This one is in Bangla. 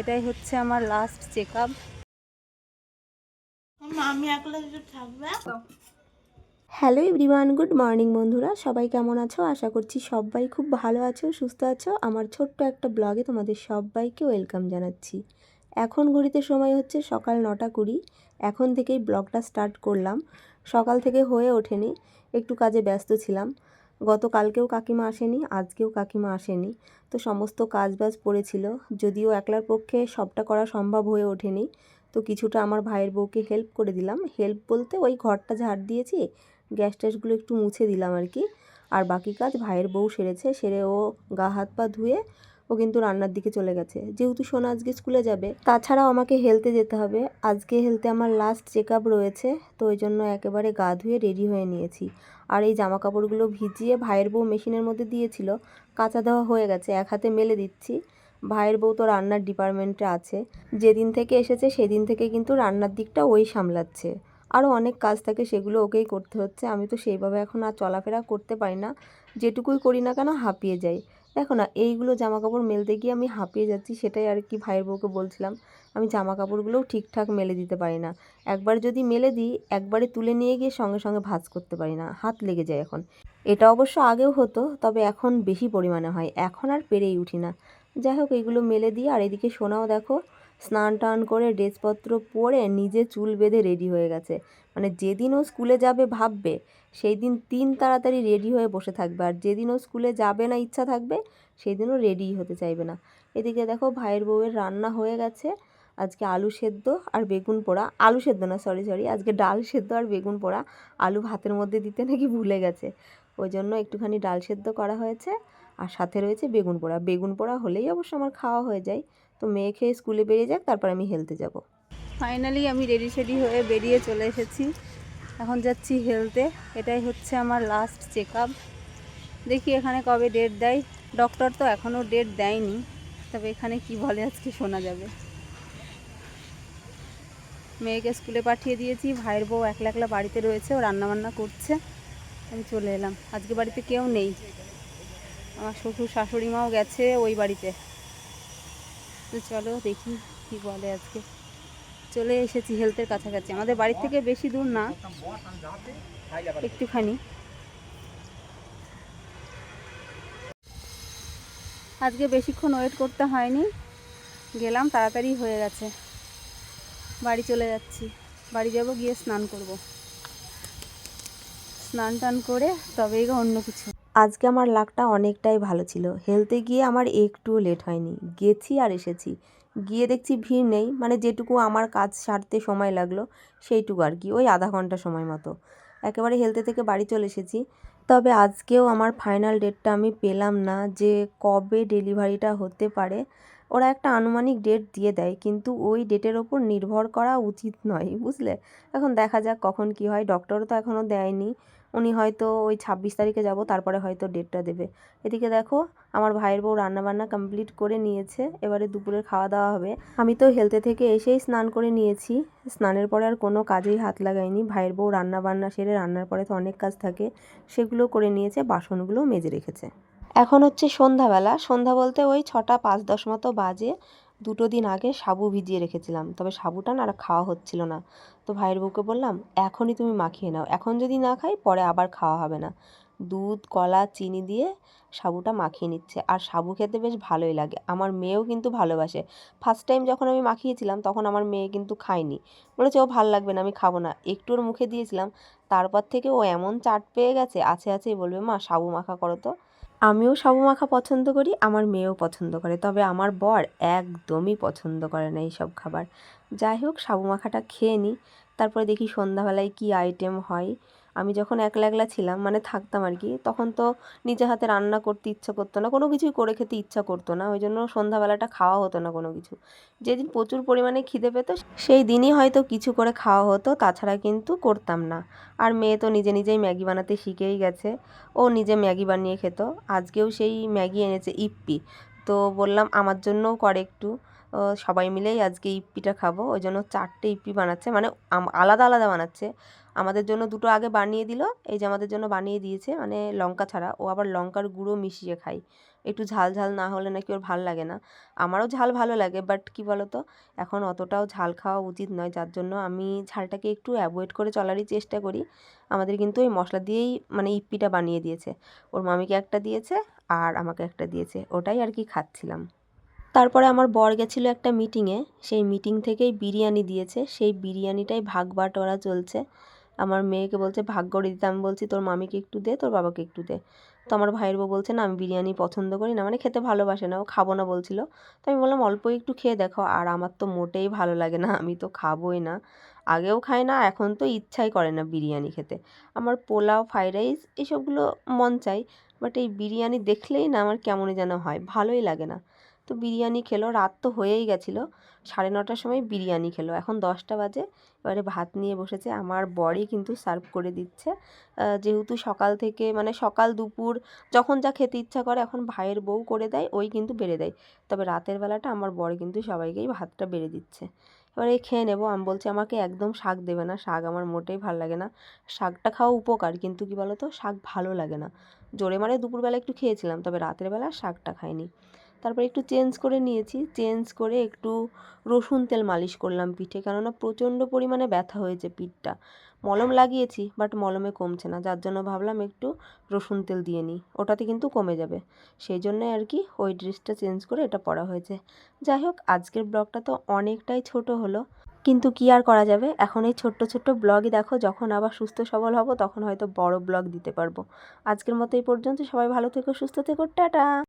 এটাই হচ্ছে আমার লাস্ট চেক আপ আমি একলা থাকবে হ্যালো এভরিওয়ান গুড মর্নিং বন্ধুরা। সবাই কেমন আছো? আশা করছি সবাই খুব ভালো আছো সুস্থ আছো। আমার ছোট্ট একটা ব্লগে তোমাদের সবাইকে ওয়েলকাম জানাচ্ছি। এখন ঘড়িতে সময় হচ্ছে সকাল নটা কুড়ি। এখন থেকেই ব্লগটা স্টার্ট করলাম। সকাল থেকে হয়ে ওঠেনি। একটু কাজে ব্যস্ত ছিলাম। গতকালকেও কাকিমা আসেনি, আজকেও কাকিমা আসেনি। তো সমস্ত কাজ বাজ পড়েছিল, যদিও একলার পক্ষে সবটা করা সম্ভব হয়ে ওঠেনি। তো কিছুটা আমার ভাইয়ের বউকে হেল্প করে দিলাম। হেল্প বলতে ওই ঘরটা ঝাড় দিয়েছি গ্যাস ট্যাসগুলো একটু মুছে দিলাম আর কি। আর বাকি কাজ ভাইয়ের বউ সেরেছে, সেরে ও গা হাত পা ধুয়ে ও কিন্তু রান্নার দিকে চলে গেছে। যেহেতু সোনা আজকে স্কুলে যাবে, তাছাড়াও আমাকে হেলতে যেতে হবে। আজকে হেলতে আমার লাস্ট চেক রয়েছে, তো ওই জন্য একেবারে গা ধুয়ে রেডি হয়ে নিয়েছি। আর এই জামা কাপড়গুলো ভিজিয়ে ভাইয়ের বউ মেশিনের মধ্যে দিয়েছিল, কাঁচা দেওয়া হয়ে গেছে, এক হাতে মেলে দিচ্ছি। ভাইয়ের বউ তো রান্নার ডিপার্টমেন্টে আছে। যেদিন থেকে এসেছে, সেদিন থেকে কিন্তু রান্নার দিকটা ওই সামলাচ্ছে। আরও অনেক কাজ থাকে, সেগুলো ওকেই করতে হচ্ছে। আমি তো সেইভাবে এখন আর চলাফেরা করতে পারি না। যেটুকুই করি না কেন হাঁপিয়ে যাই। দেখো না, এইগুলো জামা কাপড় মেলতে গিয়ে আমি হাঁপিয়ে যাচ্ছি, সেটাই আর কি ভাইয়ের বউকে বলছিলাম। আমি জামা কাপড়গুলোও ঠিকঠাক মেলে দিতে পারি না। একবার যদি মেলে দিই, একবারে তুলে নিয়ে গিয়ে সঙ্গে সঙ্গে ভাজ করতে পারি না। হাত লেগে যায় এখন। এটা অবশ্য আগেও হতো, তবে এখন বেশি পরিমাণে হয়। এখন আর পেরেই উঠি না। যাই হোক, এগুলো মেলে দিয়ে আর এদিকে সোনাও দেখো স্নান টান করে ড্রেসপত্র পরে নিজে চুল বেঁধে রেডি হয়ে গেছে। মানে যেদিন ও স্কুলে যাবে ভাববে সেই দিন তিন তাড়াতাড়ি রেডি হয়ে বসে থাকবে। আর যেদিন ও স্কুলে যাবে না, ইচ্ছা থাকবে সেই দিনও রেডিই হতে চাইবে না। এদিকে দেখো ভাইয়ের বউয়ের রান্না হয়ে গেছে। আজকে আলু সেদ্ধ আর বেগুন পোড়া। আলু সেদ্ধ না সরি সরি আজকে ডাল সেদ্ধ আর বেগুন পোড়া। আলু ভাতের মধ্যে দিতে নাকি ভুলে গেছে। ওই জন্য একটুখানি ডাল সেদ্ধ করা হয়েছে। আর সাথে রয়েছে বেগুন পোড়া। বেগুন পোড়া হলেই অবশ্য আমার খাওয়া হয়ে যায়। তো মেয়ে খেয়ে স্কুলে বেরিয়ে যাক, তারপর আমি হেলতে যাব। ফাইনালি আমি রেডি সেডি হয়ে বেরিয়ে চলে এসেছি। এখন যাচ্ছি হেলতে এটাই হচ্ছে আমার লাস্ট চেক দেখি এখানে কবে ডেট দেয়। ডক্টর তো এখনও ডেট দেয়নি। তবে এখানে কি বলে আজকে শোনা যাবে। মেয়েকে স্কুলে পাঠিয়ে দিয়েছি। ভাইয়ের বউ একলা একলা বাড়িতে রয়েছে, ও রান্নাবান্না করছে। আমি চলে এলাম। আজকে বাড়িতে কেউ নেই। আমার শ্বশুর শাশুড়ি মাও গেছে ওই বাড়িতে। তো চলো দেখি কি বলে আজকে। চলে এসেছি হেলথের কাছাকাছি। আমাদের বাড়ি থেকে বেশি দূর না, একটুখানি। আজকে বেশিক্ষণ ওয়েট করতে হয়নি। গেলাম, তাড়াতাড়ি হয়ে গেছে। বাড়ি চলে যাচ্ছি। বাড়ি যাব, গিয়ে স্নান করব। স্নান টান করে তবেই অন্য কিছু। আজকে আমার লাকটা অনেকটাই ভালো ছিল। হেলতে গিয়ে আমার একটুও লেট হয়নি। গেছি আর এসেছি। গিয়ে দেখছি ভিড় নেই। মানে যেটুকু আমার কাজ সারতে সময় লাগল, সেইটুকু আর কি। ওই আধা ঘণ্টা সময় মতো। একেবারে হেলতে থেকে বাড়ি চলে এসেছি। তবে আজকেও আমার ফাইনাল ডেটটা আমি পেলাম না যে কবে ডেলিভারিটা হতে পারে। ওরা একটা আনুমানিক ডেট দিয়ে দেয়, কিন্তু ওই ডেটের ওপর নির্ভর করা উচিত নয়, বুঝলে? এখন দেখা যাক কখন কি হয় ডক্টরও তো এখনও দেয়নি। উনি হয়তো ওই ছাব্বিশ তারিখে যাব, তারপরে হয়তো ডেটটা দেবে। এদিকে দেখো, আমার ভাইয়ের বউ রান্নাবান্না কমপ্লিট করে নিয়েছে, এবারে দুপুরের খাওয়া দাওয়া হবে। আমি তো হেলতে থেকে এসেই স্নান করে নিয়েছি। স্নানের পরে আর কোনো কাজেই হাত লাগাইনি। ভাইয়ের বউ রান্নাবান্না সেরে রান্নার পরে তো অনেক কাজ থাকে, সেগুলো করে নিয়েছে বাসনগুলো মেজে রেখেছে। এখন হচ্ছে সন্ধ্যাবেলা। সন্ধ্যা বলতে ওই ছটা পাঁচ দশ মতো বাজে। দুটো দিন আগে সাবু ভিজিয়ে রেখেছিলাম। তবে সাবুটা না আর খাওয়া হচ্ছিল না। তো ভাইয়ের বউকে বললাম, এখনই তুমি মাখিয়ে নাও। এখন যদি না খাই, পরে আবার খাওয়া হবে না। দুধ, কলা, চিনি দিয়ে সাবুটা মাখিয়ে নিচ্ছে। আর সাবু খেতে বেশ ভালোই লাগে। আমার মেয়েও কিন্তু ভালোবাসে। ফার্স্ট টাইম যখন আমি মাখিয়েছিলাম, তখন আমার মেয়ে কিন্তু খায়নি। বলেছে, ও ভালো লাগবে না, আমি খাব না। একটু ওর মুখে দিয়েছিলাম। তারপর থেকে ও এমন চাট পেয়ে গেছে, আছে, আছেই বলবে, মা, সাবু মাখা করো তো। আমিও সাবু মাখা পছন্দ করি, আমার মেয়েও পছন্দ করে। তবে আমার বর একদমই পছন্দ করে না এইসব খাবার। যাই হোক সাবু মাখাটা খেয়ে নিই তারপরে দেখি সন্ধ্যাবেলায় কি আইটেম হয়। আমি যখন একলা একলা ছিলাম মানে থাকতাম আর কি, তখন তো নিজে হাতে রান্না করতে ইচ্ছা করতো না, কোনো কিছুই করে খেতে ইচ্ছা করতো না, ওই জন্য সন্ধ্যাবেলাটা খাওয়া হতো না কোনো কিছু। যেদিন প্রচুর পরিমাণে খিদে পেতো, সেই দিনই হয়তো কিছু করে খাওয়া হতো, তাছাড়া কিন্তু করতাম না। আর মেয়ে তো নিজে নিজেই ম্যাগি বানাতে শিখেই গেছে, ও নিজে ম্যাগি বানিয়ে খেত, আজকেও সেই ম্যাগি এনেছে ইপ্পি, তো বললাম আমার জন্যও করে একটু। সবাই মিলেই আজকে ইপ্পিটা খাব। ওই জন্য চারটে ইপ্পি বানাচ্ছে। মানে আলাদা আলাদা বানাচ্ছে। আমাদের জন্য দুটো আগে বানিয়ে দিল। এই যে আমাদের জন্য বানিয়ে দিয়েছে। মানে লঙ্কা ছাড়া। ও আবার লঙ্কার গুঁড়ো মিশিয়ে খায়। একটু ঝাল ঝাল না হলে নাকি ওর ভালো লাগে না। আমারও ঝাল ভালো লাগে, বাট কি বলো তো এখন অতটাও ঝাল খাওয়া উচিত নয়। যার জন্য আমি ঝালটাকে একটু অ্যাভয়েড করে চলারই চেষ্টা করি। আমাদের কিন্তু ওই মশলা দিয়েই মানে ইপ্পিটা বানিয়ে দিয়েছে। ওর মামিকে একটা দিয়েছে, আর আমাকে একটা দিয়েছে। ওটাই আর কি খাচ্ছিলাম। তারপরে আমার বর গেছিল একটা মিটিংয়ে সেই মিটিং থেকেই বিরিয়ানি দিয়েছে। সেই বিরিয়ানিটাই ভাগ বাটোয়ারা চলছে। আমার মেয়েকে বলছে, ভাগ করে দিতে। আমি বলছি, তোর মামিকে একটু দে, তোর বাবাকে একটু দে। তো আমার ভাইয়ের বউ বলছে, না, আমি বিরিয়ানি পছন্দ করি না। মানে খেতে ভালোবাসে না, ও খাব না বলছিল। তো আমি বললাম অল্প একটু খেয়ে দেখো, আর আমার তো মোটেই ভালো লাগে না, আমি তো খাবোই না। আগেও খাই না, এখন তো ইচ্ছাই করে না বিরিয়ানি খেতে। আমার পোলাও, ফ্রাইড রাইস এসবগুলো মন চাই বাট এই বিরিয়ানি দেখলেই না আমার কেমনই যেন হয়, ভালোই লাগে না। তো বিরিয়ানি খেলো। রাত তো হয়েই গেছিল। সাড়ে নটার সময় বিরিয়ানি খেলো। এখন দশটা বাজে। এবারে ভাত নিয়ে বসেছে। আমার বরই কিন্তু সার্ভ করে দিচ্ছে। যেহেতু সকাল থেকে মানে সকাল দুপুর যখন যা খেতে ইচ্ছা করে, এখন ভাইয়ের বউ করে দেয়, ওই কিন্তু বেড়ে দেয়। তবে রাতের বেলাটা আমার বর কিন্তু সবাইকেই ভাতটা বেড়ে দিচ্ছে। এবারে খেয়ে নেব। আমি বলছি, আমাকে একদম শাক দেবে না। শাক আমার মোটেই ভালো লাগে না। শাকটা খাওয়া উপকার, কিন্তু কি বলো তো শাক ভালো লাগে না। জোরে মারে দুপুরবেলা একটু খেয়েছিলাম, তবে রাতের বেলা শাকটা খাইনি। তারপর একটু চেঞ্জ করে নিয়েছি। চেঞ্জ করে একটু রসুন তেল মালিশ করলাম পিঠে, কেননা প্রচণ্ড পরিমাণে ব্যথা হয়েছে পিঠটা। মলম লাগিয়েছি, বাট মলমে কমছে না। যার জন্য ভাবলাম একটু রসুন তেল দিয়ে নিই। ওটাতে কিন্তু কমে যাবে। সেই জন্যে আর কি ওই ড্রেসটা চেঞ্জ করে এটা পরা হয়েছে। যাই হোক, আজকের ব্লগটা তো অনেকটাই ছোট হলো। কিন্তু কি আর করা যাবে? এখন এই ছোট্ট ছোট্ট ব্লগই দেখো, যখন আবার সুস্থ সবল হব, তখন হয়তো বড় ব্লগ দিতে পারব। আজকের মতো এই পর্যন্ত। সবাই ভালো থেকো, সুস্থ থেকো। টাটা!